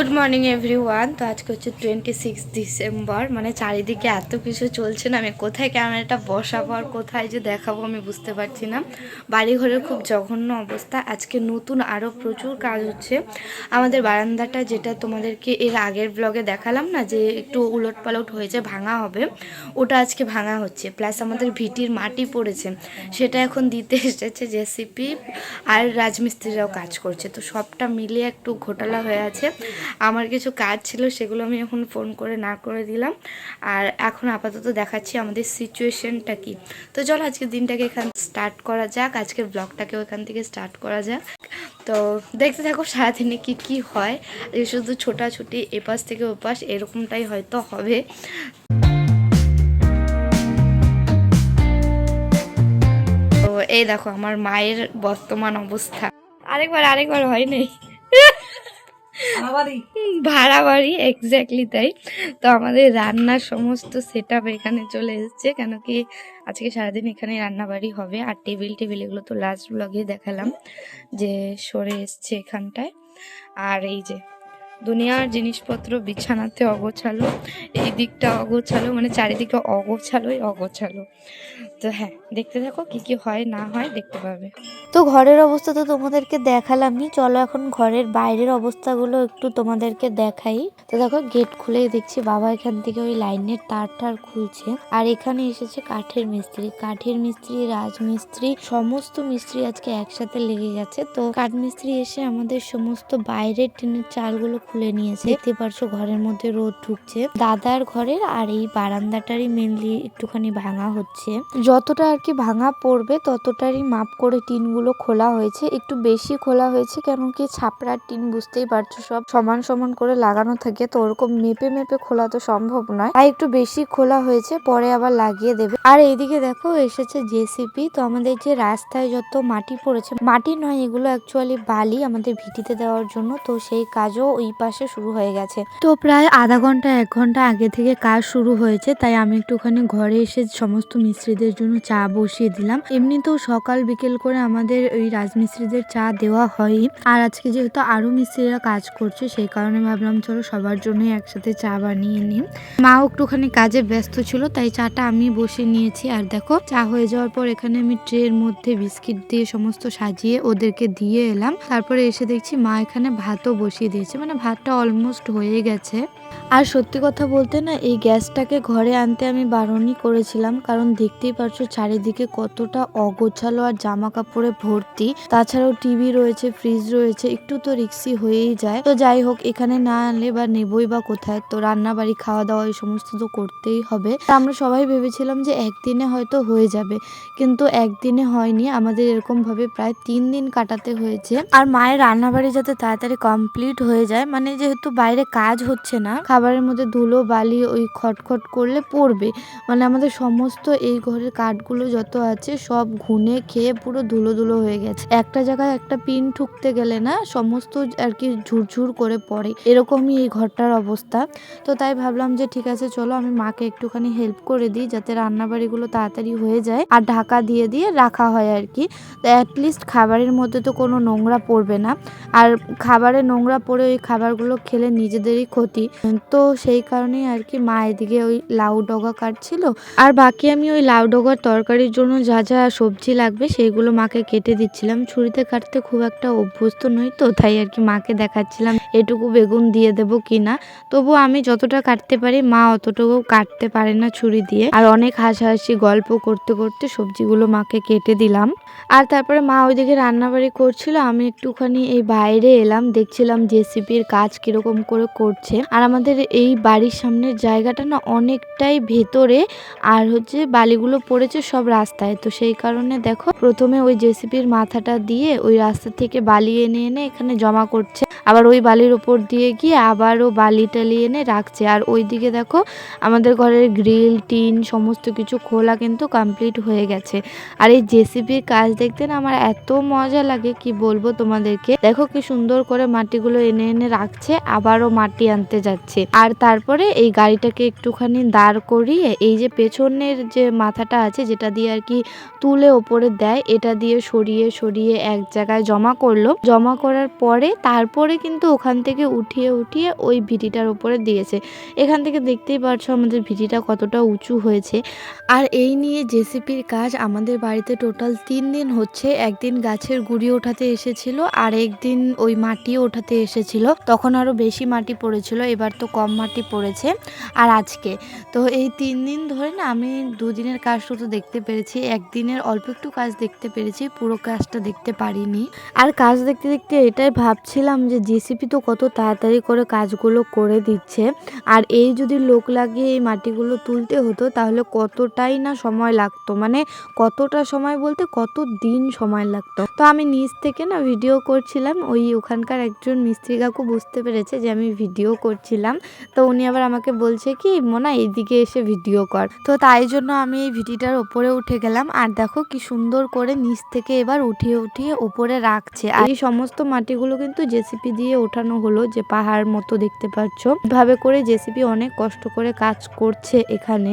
Good morning everyone তো আজকে হচ্ছে টোয়েন্টি সিক্স ডিসেম্বর মানে চারিদিকে এত কিছু চলছে না, আমি কোথায় ক্যামেরাটা বসাবো আর কোথায় যে দেখাবো আমি বুঝতে পারছি না। বাড়িঘরের খুব জঘন্য অবস্থা। আজকে নতুন আরও প্রচুর কাজ হচ্ছে। আমাদের বারান্দাটা যেটা তোমাদেরকে এর আগের ব্লগে দেখালাম না, যে একটু উলট পালট হয়েছে, ভাঙা হবে, ওটা আজকে ভাঙা হচ্ছে। প্লাস আমাদের ভিটির মাটি পড়েছে, সেটা এখন দিতে এসেছে জেসিপি আর রাজমিস্ত্রিরাও কাজ করছে। তো সবটা মিলিয়ে একটু ঘোটালা হয়ে আছে। আমার কিছু কাজ ছিল সেগুলো আমি এখন ফোন করে না করে দিলাম। আর এখন আপাতত দেখাচ্ছি আমাদের সিচুয়েশনটা কি। তো চলো আজকের দিনটাকে এখান স্টার্ট করা যাক। আজকের ব্লগটাকেও এখান থেকে স্টার্ট করা যাক। তো দেখতে থাকো সারাদিনে কি কি হয়। শুধু ছোটাছুটি, এপাশ থেকে ওপাশ এরকমটাই হয়তো হবে। এই দেখো আমার মায়ের বর্তমান অবস্থা। আরেকবার আরেকবার হয় নাই? ভাড়া বাড়ি এক্স্যাক্টলি তাই। তো আমাদের রান্নার সমস্ত সেট এখানে চলে এসছে, কেন কি আজকে সারাদিন এখানে রান্না বাড়ি হবে। আর টেবিল টেবিল এগুলো তো লাস্ট ব্লগে দেখালাম, যে সরে এসছে এখানটায়। আর এই যে দুনিয়ার জিনিসপত্র বিছানাতে অগোছালো, এই দিকটা অগোছালো মানে চারিদিকে অগোছালোই অগোছালো। তো হ্যাঁ দেখতে থাকো কি কি হয়, না হয়, দেখতে পাবে। তো ঘরের অবস্থা তো তোমাদেরকে দেখালামই। চলো এখন ঘরের বাইরের অবস্থাগুলো একটু তোমাদেরকে দেখাই। তো দেখো, গেট খুলেই দেখছি, বাবা এখান থেকে ওই লাইনের তার টার খুলছে। আর এখানে এসেছে কাঠের মিস্ত্রি। কাঠের মিস্ত্রি, রাজমিস্ত্রি, সমস্ত মিস্ত্রি আজকে একসাথে লেগে গেছে। তো কাঠ মিস্ত্রি এসে আমাদের সমস্ত বাইরের টিনের চালগুলো খুলে নিয়েছে। দেখতে পারছ ঘরের মধ্যে রোদ ঢুকছে। দাদার ঘরের আর এই বারান্দাটারই মেনলি একটুখানি ভাঙা হচ্ছে। যতটা আর কি ভাঙা পড়বে, ততটারই মাপ করে টিনগুলো খোলা হয়েছে। একটু বেশি খোলা হয়েছে কেন কি ছাপড়ার টিন বুঝতেই পারছ সব। সমান সমান করে লাগানো থাকে তো ওরকম মেপে মেপে খোলা তো সম্ভব নয়। আর একটু বেশি খোলা হয়েছে, পরে আবার লাগিয়ে দেবে। আর এইদিকে দেখো এসেছে জেসিপি তো আমাদের যে রাস্তায় যত মাটি পড়েছে, মাটি নয়, এগুলো অ্যাকচুয়ালি বালি আমাদের ভিটিতে দেওয়ার জন্য। তো সেই কাজও ওই পাশে শুরু হয়ে গেছে। তো প্রায় আধা ঘণ্টা, এক ঘণ্টা আগে থেকে কাজ শুরু হয়েছে, তাই আমি একটুখানি ঘরে এসে সমস্ত মিস্ত্রিদের জন্য চা বসিয়ে দিলাম। এমনিতেও সকাল বিকেল করে আমাদের ওই রাজমিস্ত্রিদের চা দেওয়া হয়ই। আর আজকে যেহেতু আরও মিস্ত্রিরা কাজ করছে, সেই কারণে ভাবলাম চলো সবার জন্যই একসাথে চা বানিয়ে নিই। মাও একটুখানি কাজে ব্যস্ত ছিল, তাই চাটা আমি বসে নিয়েছি। আর দেখো, চা হয়ে যাওয়ার পর এখানে আমি ট্রের মধ্যে বিস্কিট দিয়ে সমস্ত সাজিয়ে ওদেরকে দিয়ে এলাম। তারপরে এসে দেখছি মা এখানে ভাতও বসিয়ে দিয়েছে মানে ভাতটা অলমোস্ট হয়ে গেছে। আর সত্যি কথা বলতে না, এই গ্যাসটাকে ঘরে আনতে আমি বারণই করেছিলাম, কারণ দেখতেই পারছ চারিদিকে কতটা অগোছালো আর জামা কাপড়ে ভর্তি। তাছাড়াও টিভি রয়েছে, ফ্রিজ রয়েছে, একটু তো রিক্সি হয়েই যায়। তো যাই হোক, এখানে না আনলে বা নেবই বা কোথায়, তো রান্না বাড়ি খাওয়া দাওয়া এই সমস্ত তো করতেই হবে। আমরা সবাই ভেবেছিলাম যে একদিনে হয়তো হয়ে যাবে, কিন্তু একদিনে হয়নি। আমাদের এরকম ভাবে প্রায় তিন দিন কাটাতে হয়েছে। আর মায়ের রান্নাবাড়ি যাতে তাড়াতাড়ি কমপ্লিট হয়ে যায় মানে যেহেতু বাইরে কাজ হচ্ছে না খাবারের মধ্যে ধুলো, বালি ওই খটখট করলে পড়বে। মানে আমাদের সমস্ত এই ঘরের কাঠগুলো যত আছে সব ঘুনে খেয়ে পুরো ধুলো ধুলো হয়ে গেছে। একটা জায়গায় একটা পিন ঠুকতে গেলে না সমস্ত আর কি ঝুরঝুর করে পড়ে। এরকমই এই ঘরটার অবস্থা। তো তাই ভাবলাম যে ঠিক আছে, চলো আমি মাকে একটুখানি হেল্প করে দিই যাতে রান্নাবাড়িগুলো তাড়াতাড়ি হয়ে যায় আর ঢাকা দিয়ে দিয়ে রাখা হয় আর কি। তো অ্যাটলিস্ট খাবারের মধ্যে তো কোনো নোংরা পড়বে না। আর খাবারে নোংরা পড়ে ওই খাবারগুলো খেলে নিজেদেরই ক্ষতি। তো সেই কারণেই আর কি মা এদিকে ওই লাউ ডগা কাটছিল। আর বাকি আমি ওই লাউ ডগার তরকারির জন্য যা যা সবজি লাগবে সেইগুলো মাকে কেটে দিচ্ছিলাম। ছুরিতে কাটতে খুব একটা অভ্যস্ত নই তো, তাই আর কি মাকে দেখাচ্ছিলাম, এটুকু বেগুন দিয়ে দেবো কিনা তবু আমি যতটা কাটতে পারি, মা অতটুকু কাটতে পারে না ছুরি দিয়ে। আর অনেক হাসাহাসি, গল্প করতে করতে সবজিগুলো মাকে কেটে দিলাম। আর তারপরে মা ওইদিকে রান্নাবাড়ি করছিল, আমি একটুখানি এই বাইরে এলাম, দেখছিলাম জেসিপির কাজ কীরকম করে করছে। আর আমাদের এই বাড়ির সামনের জায়গাটা না অনেকটাই ভেতরে আর হচ্ছে বালিগুলো পড়েছে সব রাস্তায়। তো সেই কারণে দেখো প্রথমে ওই জেসিপির মাথাটা দিয়ে ওই রাস্তা থেকে বালি এনে এনে এখানে জমা করছে। আবার ওই বালির ওপর দিয়ে গিয়ে আবারও বালি টালি এনে রাখছে। আর ওইদিকে দেখো আমাদের ঘরের গ্রিল, টিন সমস্ত কিছু খোলা কিন্তু কমপ্লিট হয়ে গেছে। আর এই জেসিপির কাজ দেখতে না আমার এত মজা লাগে, কি বলব তোমাদেরকে? দেখো কি সুন্দর করে মাটিগুলো এনে এনে রাখছে, আবারও মাটি আনতে যাচ্ছে। আর তারপরে এই গাড়িটাকে একটুখানি দাঁড় করিয়ে এই যে পেছনের যে মাথাটা আছে, যেটা দিয়ে আর কি তুলে ওপরে দেয়, এটা দিয়ে সরিয়ে সরিয়ে এক জায়গায় জমা করল। জমা করার পরে তারপরে কিন্তু ওখান থেকে উঠিয়ে উঠিয়ে ওই ভিটিটার উপরে দিয়েছে। এখান থেকে দেখতেই পারছ আমাদের ভিটিটা কতটা উঁচু হয়েছে। আর এই নিয়ে জেসিপির কাজ আমাদের বাড়িতে টোটাল তিন দিন হচ্ছে। একদিন গাছের গুঁড়ি ওঠাতে এসেছিল, আর একদিন ওই মাটি ওঠাতে এসেছিল। তখন আরও বেশি মাটি পড়েছিল, এবার তো কম মাটি পড়েছে আর আজকে। তো এই তিন দিন ধরে না আমি দুদিনের কাজ শুধু দেখতে পেরেছি, একদিনের অল্প একটু কাজ দেখতে পেরেছি, পুরো কাজটা দেখতে পারিনি। আর কাজ দেখতে দেখতে এটাই ভাবছিলাম যে জেসিপি তো কত তাড়াতাড়ি করে কাজগুলো করে দিচ্ছে। আর এই যদি লোক লাগিয়ে এই মাটিগুলো তুলতে হতো তাহলে কতটাই না সময় লাগতো? মানে কতটা সময় বলতে কত দিন সময় লাগতো? তো আমি নিজ থেকে না ভিডিও করছিলাম, ওই ওখানকার একজন মিস্ত্রি কাকু বুঝতে পেরেছে যে আমি ভিডিও করছিলাম। তো উনি আবার আমাকে বলছে কি, মোনা, এইদিকে এসে ভিডিও কর। তো তাই জন্য আমি এই ভিডিওটার ওপরে উঠে গেলাম। আর দেখো কি সুন্দর করে নিচ থেকে এবার উঠিয়ে উঠিয়ে ওপরে রাখছে। আর এই সমস্ত মাটিগুলো কিন্তু জেসিপি দিয়ে ওঠানো হলো, যে পাহাড় মতো দেখতে পাচ্ছ। এভাবে করে জেসিপি অনেক কষ্ট করে কাজ করছে এখানে।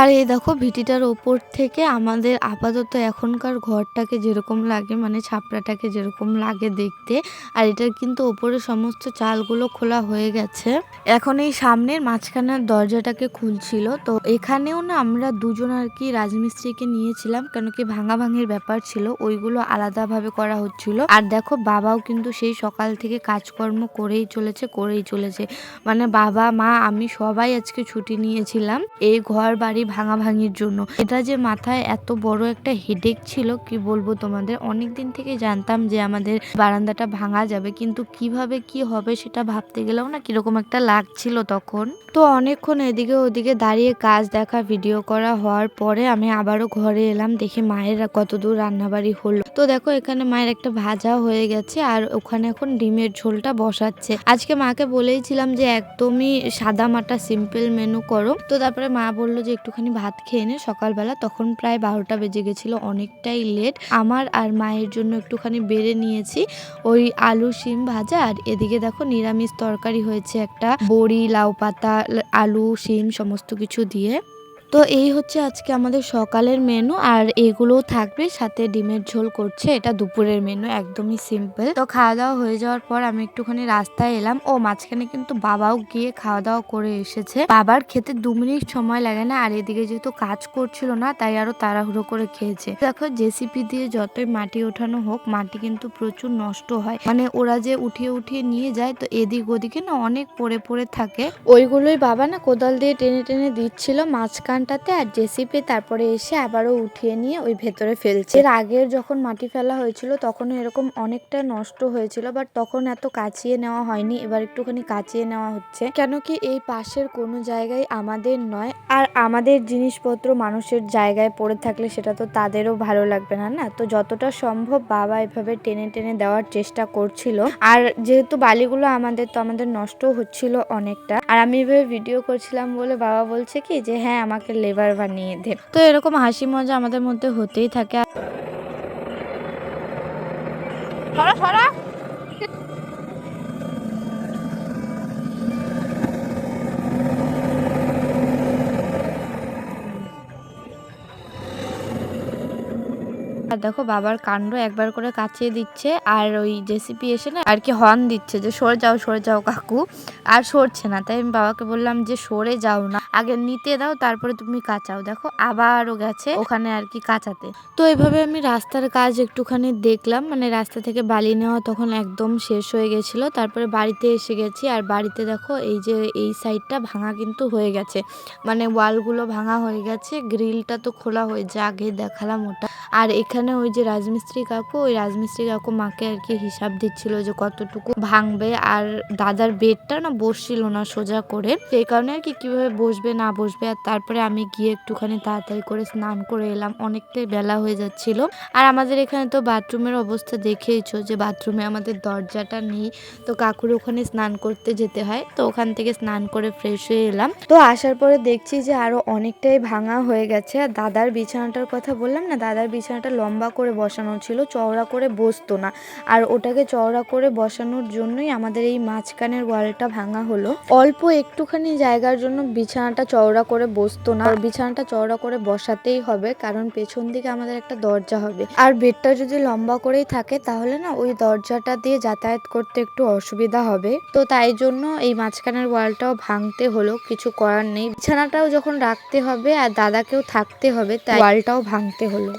আর এই দেখো ভিটিটার ওপর থেকে আমাদের আপাতত এখনকার ঘরটাকে যেরকম লাগে মানে ছাপড়াটাকে যেরকম লাগে দেখতে, আর এটার কিন্তু ওপরে সমস্ত চালগুলো খোলা হয়ে গেছে। এখন এই সামনের মাঝখানের দরজাটাকে খুলছিল। তো এখানেও না আমরা দুজন আর কি রাজমিস্ত্রিকে নিয়েছিলাম, কেন কি ভাঙা ভাঙির ব্যাপার ছিল, ওইগুলো আলাদাভাবে করা হচ্ছিল। আর দেখো বাবাও কিন্তু সেই সকাল থেকে কাজকর্ম করেই চলেছে করেই চলেছে। মানে বাবা, মা, আমি সবাই আজকে ছুটি নিয়েছিলাম। এই ঘর বাড়ি ভাঙা ভাঙির জন্য। এটা যে মাথায় এত বড় একটা হেডেক ছিল, কি বলব তোমাদের? অনেক দিন থেকে জানতাম যে আমাদের বারান্দাটা ভাঙা যাবে, কিন্তু কীভাবে কি হবে সেটা ভাবতে গেলেও না কীরকম একটা লাগছিল তখন। তো অনেকক্ষণ এদিকে ওদিকে দাঁড়িয়ে কাজ দেখা ভিডিও করা হওয়ার পরে আমি আবারও ঘরে এলাম, দেখি মায়ের কত দূর রান্নাবাড়ি হলো। তো দেখো এখানে মায়ের একটা ভাজা হয়ে গেছে, আর ওখানে এখন ডিমের ঝোলটা বসাচ্ছে। আজকে মাকে বলেইছিলাম যে একদমই সাদা মাটা সিম্পল মেনু করো। তো তারপরে মা বলল যে একটুখানি ভাত খেয়ে নে, সকালবেলা। তখন প্রায় বারোটা বেজে গেছিল, অনেকটাই লেট আমার আর মায়ের জন্য একটুখানি বেড়ে নিয়েছি, ওই আলু সিম ভাজা। আর এদিকে দেখো নিরামিষ তরকারি হয়েছে একটা, বড়ি, লাউ পাতা আলু সিম সমস্ত কিছু দিয়ে। তো এই হচ্ছে আজকে আমাদের সকালের মেনু আর এগুলোও থাকবে সাথে ডিমের ঝোল করছে। এটা দুপুরের মেনু একদমই সিম্পল তো খাওয়া দাওয়া হয়ে যাওয়ার পর আমি একটুখানি রাস্তায় এলাম। ও মাঝখানে কিন্তু বাবাও গিয়ে খাওয়া দাওয়া করে এসেছে। বাবার খেতে দু মিনিট সময় লাগে না, আর এদিকে যেহেতু কাজ করছিল না, তাই আরও তাড়াহুড়ো করে খেয়েছে। দেখো, জেসিপি দিয়ে যতই মাটি ওঠানো হোক, মাটি কিন্তু প্রচুর নষ্ট হয়। মানে ওরা যে উঠিয়ে উঠিয়ে নিয়ে যায়, তো এদিক ওদিকে না অনেক পড়ে পড়ে থাকে। ওইগুলোই বাবা না কোদাল দিয়ে টেনে টেনে দিচ্ছিল মাঝখানটাতে আর জেসিপি তারপরে এসে আবারও উঠিয়ে নিয়ে ওই ভেতরে ফেলছে। এর আগের যখন মাটি ফেলা হয়েছিল তখন এরকম অনেকটা নষ্ট হয়েছিল, বাট তখন এত কাচিয়ে নেওয়া হয়নি। এবার একটুখানি কাচিয়ে নেওয়া হচ্ছে। কেন কি এই পাশের কোনো জায়গায় আমাদের নয়, আর আমাদের জিনিসপত্র মানুষের জায়গায় পড়ে থাকলে সেটা তো তাদেরও ভালো লাগবে না না? তো যতটা সম্ভব বাবা এভাবে টেনে টেনে দেওয়ার চেষ্টা করছিল। আর যেহেতু বালিগুলো আমাদের, তো আমাদের নষ্ট হচ্ছিল অনেকটা। আর আমি এভাবে ভিডিও করছিলাম বলে বাবা বলছে কি যে হ্যাঁ আমাকে লেবার বানিয়ে দে। তো এরকম হাসি মজা আমাদের মধ্যে হতেই থাকে। আর দেখো বাবার কাণ্ড একবার করে কাচিয়ে দিচ্ছে, আর ওই জেসিপি এসে না আর কি হর্ন দিচ্ছে যে, সরে যাও সরে যাও কাকু। আর সরছে না। তাই আমি বাবাকে বললাম যে, সরে যাও না। আগে নিতে দাও, তারপরে তুমি কাচাও। দেখো আবারও গেছে ওখানে আর কি কাচাতে। তো এইভাবে আমি রাস্তার কাজ একটুখানি দেখলাম। মানে রাস্তা থেকে বালি নেওয়া তখন একদম শেষ হয়ে গেছিল। তারপরে বাড়িতে এসে গেছি। আর বাড়িতে দেখো এই যে, এই সাইডটা ভাঙা কিন্তু হয়ে গেছে। মানে ওয়ালগুলো ভাঙা হয়ে গেছে। গ্রিলটা তো খোলা হয়ে, যা আগে দেখালাম ওটা। আর এখানে ওই যে রাজমিস্ত্রি কাকু, ওই রাজমিস্ত্রি কাকু মাকে আর কি হিসাব দিচ্ছিল যে কতটুকু ভাঙবে আর দাদার বেডটা না বসছিল না সোজা করে। সেই কারণে আর কি কীভাবে বসবে না বসবে আর তারপরে আমি গিয়ে একটুখানি তাড়াতাড়ি করে স্নান করে এলাম। অনেকটাই বেলা হয়ে যাচ্ছিল। আর আমাদের এখানে তো বাথরুমের অবস্থা দেখেইছো যে বাথরুমে আমাদের দরজাটা নেই। তো কাকুর ওখানে স্নান করতে যেতে হয়। তো ওখান থেকে স্নান করে ফ্রেশ হয়ে এলাম। তো আসার পরে দেখছি যে আরও অনেকটাই ভাঙা হয়ে গেছে। আর দাদার বিছানাটার কথা বললাম না, দাদার বিছানাটা লম্বা করে বসানো ছিল, চওড়া করে বসতো না। আর ওটাকে চওড়া করে বসানোর জন্যই আমাদের এই মাঝখানের ওয়ালটা ভাঙা হলো। অল্প একটুখানি জায়গার জন্য বিছানাটা চওড়া করে বসতো না। আর বিছানাটা চওড়া করে বসাতেই হবে, কারণ পেছন দিকে আমাদের একটা দরজা হবে। আর বেডটা যদি লম্বা করেই থাকে, তাহলে না ওই দরজাটা দিয়ে যাতায়াত করতে একটু অসুবিধা হবে। তো তাই জন্য এই মাঝখানের ওয়ালটাও ভাঙতে হলো, কিছু করার নেই। বিছানাটাও যখন রাখতে হবে, আর দাদাকেও থাকতে হবে, তাই ওয়ালটাও ভাঙতে হলো।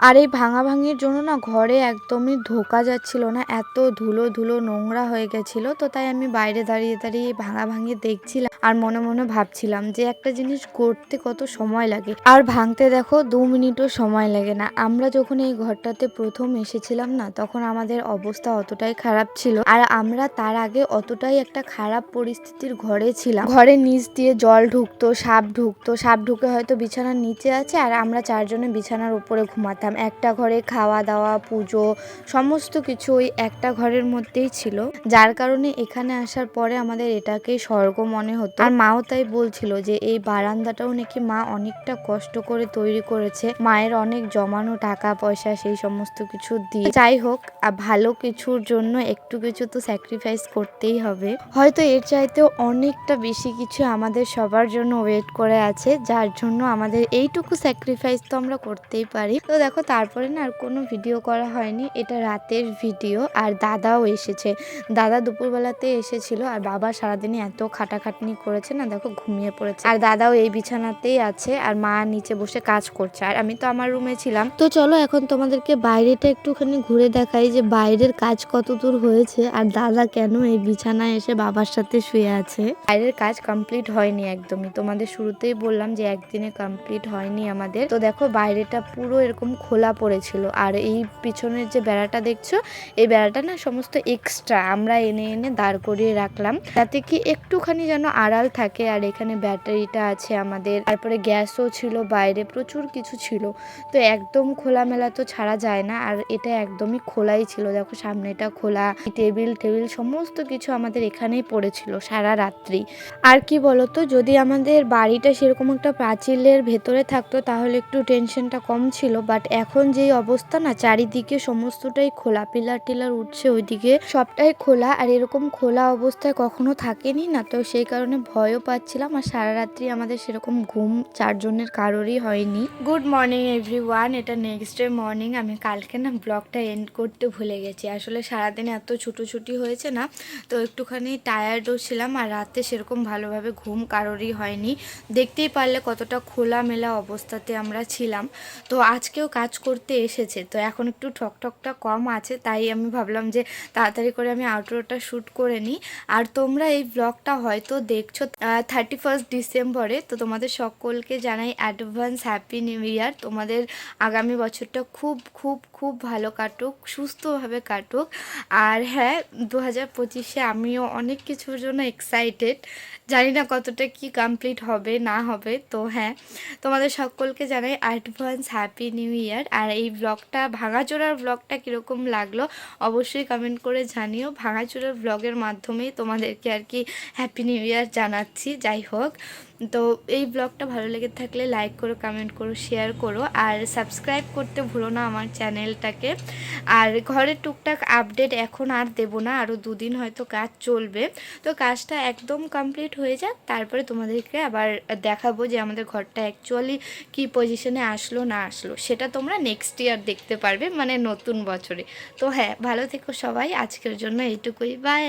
আর এই ভাঙা ভাঙির জন্য না ঘরে একদমই ধোকা যাচ্ছিল না, এত ধুলো ধুলো নোংরা হয়ে গেছিল। তো তাই আমি বাইরে দাঁড়িয়ে দাঁড়িয়ে ভাঙি দেখছিলাম। আর মনে মনে ভাবছিলাম যে একটা জিনিস করতে কত সময় লাগে। আর ভাঙতে দেখো দু মিনিটও সময় লাগে না। আমরা যখন এই ঘরটাতে প্রথম এসেছিলাম না, তখন আমাদের অবস্থা অতটাই খারাপ ছিল। আর আমরা তার আগে অতটাই একটা খারাপ পরিস্থিতির ঘরে ছিলাম। ঘরের নিচ দিয়ে জল ঢুকতো, সাপ ঢুকতো। সাপ ঢুকে হয়তো বিছানার নিচে আছে আর আমরা চারজনে বিছানার উপরে ঘুমাতাম। একটা ঘরে খাওয়া দাওয়া পুজো, সমস্ত কিছু ওই একটা ঘরের মধ্যেই ছিল। যার কারণে এখানে আসার পরে আমাদের এটাকেই স্বর্গ মনে হতো। আর মাও তাই বলছিল যে এই বারান্দাটাও নাকি মা অনেকটা কষ্ট করে তৈরি করেছে। মায়ের অনেক জমানো টাকা পয়সা সেই সমস্ত কিছু দিয়ে। যাই হোক আহ, ভালো কিছুর জন্য একটু কিছু তো স্যাক্রিফাইস করতেই হবে। হয়তো এর চাইতেও অনেকটা বেশি কিছু আমাদের সবার জন্য ওয়েট করে আছে যার জন্য আমাদের এইটুকু স্যাক্রিফাইস তো আমরা করতেই পারি। তো দেখো তারপরে না আর কোনো ভিডিও করা হয়নি। এটা রাতের ভিডিও আর দাদাও এসেছে। দাদা দুপুরবেলাতে এসেছিল আর বাবা সারাদিনে এত খাটাখাটনি করেছে না, দেখো ঘুমিয়ে পড়েছে। আর দাদাও এই বিছানাতেই আছে আর মা নিচে বসে কাজ করছে। আর আমি তো আমার রুমে ছিলাম। তো চলো এখন তোমাদেরকে বাইরেটা একটুখানি ঘুরে দেখাই যে বাইরের কাজ কত দূর হয়েছে আর দাদা কেন এই বিছানায় এসে বাবার সাথে শুয়ে আছে। বাইরের কাজ কমপ্লিট হয়নি একদমই। তোমাদের শুরুতেই বললাম যে একদিনে কমপ্লিট হয়নি আমাদের। তো দেখো বাইরেটা পুরো এরকম খোলা পড়েছিল। আর এই পিছনের যে বেড়াটা দেখছ, এই বেড়াটা না সমস্ত এক্সট্রা আমরা এনে এনে দাঁড় করিয়ে রাখলাম। যাতে কি একটুখানি যেন আড়াল থাকে আর এখানে ব্যাটারিটা আছে আমাদের। তারপরে গ্যাসও ছিল বাইরে, প্রচুর কিছু ছিল। তো একদম খোলামেলা তো ছাড়া যায় না আর এটা একদমই খোলাই ছিল। দেখো সামনেটা খোলা, টেবিল টেবিল সমস্ত কিছু আমাদের এখানেই পড়েছিল সারা রাত্রি। আর কি বলতো, যদি আমাদের বাড়িটা সেরকম একটা প্রাচীরের ভেতরে থাকতো তাহলে একটু টেনশনটা কম ছিল। বাট এখন যেই অবস্থা না, চারিদিকে সমস্তটাই খোলা, পিলার টিলার উঠছে ওইদিকে। সবটাই খোলা আর এরকম খোলা অবস্থায় কখনো থাকেনি না। তো সেই কারণে ভয়ও পাচ্ছিলাম আর সারা রাত্রি আমাদের সেরকম ঘুম চারজনের কারোরই হয়নি। গুড মর্নিং এভরিওয়ান এটা নেক্সট ডে মর্নিং আমি কালকে না ব্লগটা এন্ড করতে ভুলে গেছি। আসলে সারাদিন এত ছুটোছুটি হয়েছে না, তো একটুখানি টায়ার্ডও ছিলাম আর রাতে সেরকম ভালোভাবে ঘুম কারোরই হয়নি। দেখতেই পারলে কতটা খোলামেলা অবস্থাতে আমরা ছিলাম। তো আজকেও কাজ করতে এসেছে, তো এখন একটু ঠকঠকটা কম আছে, তাই আমি ভাবলাম যে তাড়াতাড়ি করে আমি আউটডোরটা শ্যুট করে নিই। আর তোমরা এই ব্লগটা হয়তো দেখছ থার্টি ফার্স্ট ডিসেম্বরে তো তোমাদের সকলকে জানাই অ্যাডভান্স হ্যাপি নিউ ইয়ার তোমাদের আগামী বছরটা খুব খুব খুব ভালো কাটুক, সুস্থভাবে কাটুক। আর হ্যাঁ দু হাজার পঁচিশে আমিও অনেক কিছুর জন্য এক্সাইটেড জানি না কতটা কি কমপ্লিট হবে, না হবে, তো হ্যাঁ তোমাদের সকলকে জানাই অ্যাডভান্স হ্যাপি নিউ ইয়ার আর এই ব্লগটা ভাঙাচোরার ব্লগটা কীরকম লাগল, অবশ্যই কমেন্ট করে জানিও। ভাঙাচোরার ব্লগের মাধ্যমেই তোমাদেরকে আর কি হ্যাপি নিউ ইয়ার জানাচ্ছি, যাই হোক। তো এই ব্লগটা ভালো লেগে থাকলে লাইক করো কমেন্ট করো শেয়ার করো, আর সাবস্ক্রাইব করতে ভুলো না আমার চ্যানেলটাকে আর ঘরের টুকটাক আপডেট এখন আর দেবো না আরও দুদিন হয়তো কাজ চলবে। তো কাজটা একদম কমপ্লিট হয়ে যাক, তারপরে তোমাদেরকে আবার দেখাবো যে আমাদের ঘরটা অ্যাকচুয়ালি কি পজিশনে আসলো, না আসলো। সেটা তোমরা নেক্সট ইয়ার দেখতে পারবে মানে নতুন বছরে। তো হ্যাঁ ভালো থেকো সবাই, আজকের জন্য এইটুকুই বাই